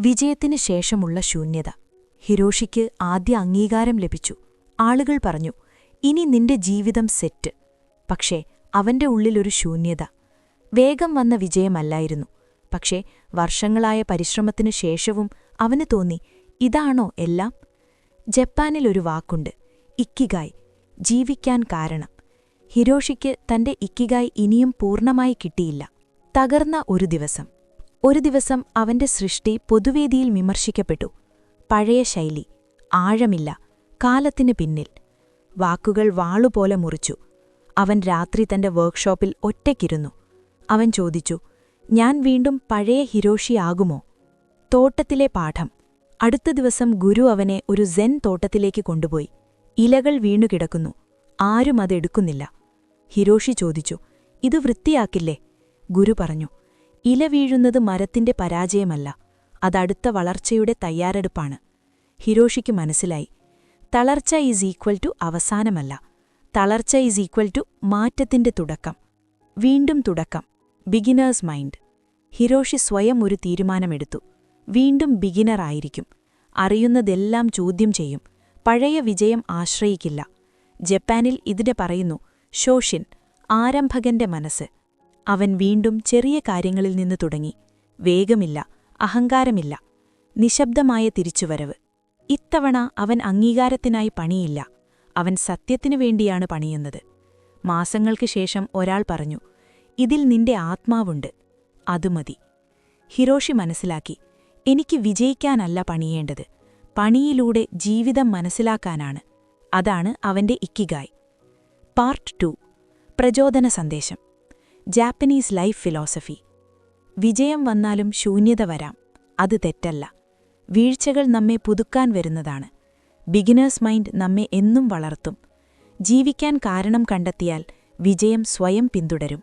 വിജയത്തിന് ശേഷമുള്ള ശൂന്യത. ഹിരോഷിക്ക് ആദ്യ അംഗീകാരം ലഭിച്ചു. ആളുകൾ പറഞ്ഞു ഇനി നിന്റെ ജീവിതം സെറ്റ്. പക്ഷേ അവന്റെ ഉള്ളിലൊരു ശൂന്യത. വേഗം വന്ന വിജയമല്ലായിരുന്നു. പക്ഷേ വർഷങ്ങളായ പരിശ്രമത്തിനു ശേഷവും അവന് തോന്നി ഇതാണോ എല്ലാം? ജപ്പാനിൽ ഒരു വാക്കുണ്ട് ഇക്കിഗായ് ജീവിക്കാൻ കാരണം. ഹിരോഷിക്ക് തന്റെ ഇക്കിഗായ് ഇനിയും പൂർണമായി കിട്ടിയില്ല. തകർന്ന ഒരു ദിവസം. ഒരു ദിവസം അവന്റെ സൃഷ്ടി പൊതുവേദിയിൽ വിമർശിക്കപ്പെട്ടു. പഴയ ശൈലി ആഴമില്ല കാലത്തിന് പിന്നിൽ. വാക്കുകൾ വാളുപോലെ മുറിച്ചു. അവൻ രാത്രി തന്റെ വർക്ക്ഷോപ്പിൽ ഒറ്റയ്ക്കിരുന്നു. അവൻ ചോദിച്ചു ഞാൻ വീണ്ടും പഴയ ഹിരോഷിയാകുമോ തോട്ടത്തിലെ പാഠം. അടുത്ത ദിവസം ഗുരു അവനെ ഒരു സെൻ തോട്ടത്തിലേക്ക് കൊണ്ടുപോയി. ഇലകൾ വീണുകിടക്കുന്നു ആരും അതെടുക്കുന്നില്ല ഹിരോഷി ചോദിച്ചു ഇത് വൃത്തിയാക്കില്ലേ? ഗുരു പറഞ്ഞു ഇല വീഴുന്നത് മരത്തിന്റെ പരാജയമല്ല അതടുത്ത വളർച്ചയുടെ തയ്യാറെടുപ്പാണ്. ഹിരോഷിക്ക് മനസ്സിലായി തളർച്ച ഈസ് ഈക്വൽ ടു അവസാനമല്ല തളർച്ച ഈസ് ഈക്വൽ ടു മാറ്റത്തിന്റെ തുടക്കം. വീണ്ടും തുടക്കം ബിഗിനേഴ്സ് മൈൻഡ് ഹിരോഷി സ്വയം ഒരു തീരുമാനമെടുത്തു വീണ്ടും ബിഗിനറായിരിക്കും അറിയുന്നതെല്ലാം ചോദ്യം ചെയ്യും പഴയ വിജയം ആശ്രയിക്കില്ല. ജപ്പാനിൽ ഇതിനെ പറയുന്നു ഷോഷിൻ ആരംഭകന്റെ മനസ്സ്. അവൻ വീണ്ടും ചെറിയ കാര്യങ്ങളിൽ നിന്ന് തുടങ്ങി. വേഗമില്ല അഹങ്കാരമില്ല നിശബ്ദമായ തിരിച്ചുവരവ്. ഇത്തവണ അവൻ അംഗീകാരത്തിനായി പണിയില്ല. അവൻ സത്യത്തിനു വേണ്ടിയാണ് പണിയുന്നത്. മാസങ്ങൾക്ക് ശേഷം ഒരാൾ പറഞ്ഞു ഇതിൽ നിന്റെ ആത്മാവുണ്ട്. അതു മതി. ഹിരോഷി മനസ്സിലാക്കി എനിക്ക് വിജയിക്കാനല്ല പണിയേണ്ടത്. പണിയിലൂടെ ജീവിതം മനസ്സിലാക്കാനാണ്. അതാണ് അവന്റെ ഇക്കിഗായ്. Part two. പ്രചോദന സന്ദേശം. ജാപ്പനീസ് ലൈഫ് ഫിലോസഫി വിജയം വന്നാലും ശൂന്യത വരാം. അത് തെറ്റല്ല. വീഴ്ചകൾ നമ്മെ പുതുക്കാൻ വരുന്നതാണ്. ബിഗിനേഴ്സ് മൈൻഡ് നമ്മെ എന്നും വളർത്തും. ജീവിക്കാൻ കാരണം കണ്ടെത്തിയാൽ വിജയം സ്വയം പിന്തുടരും.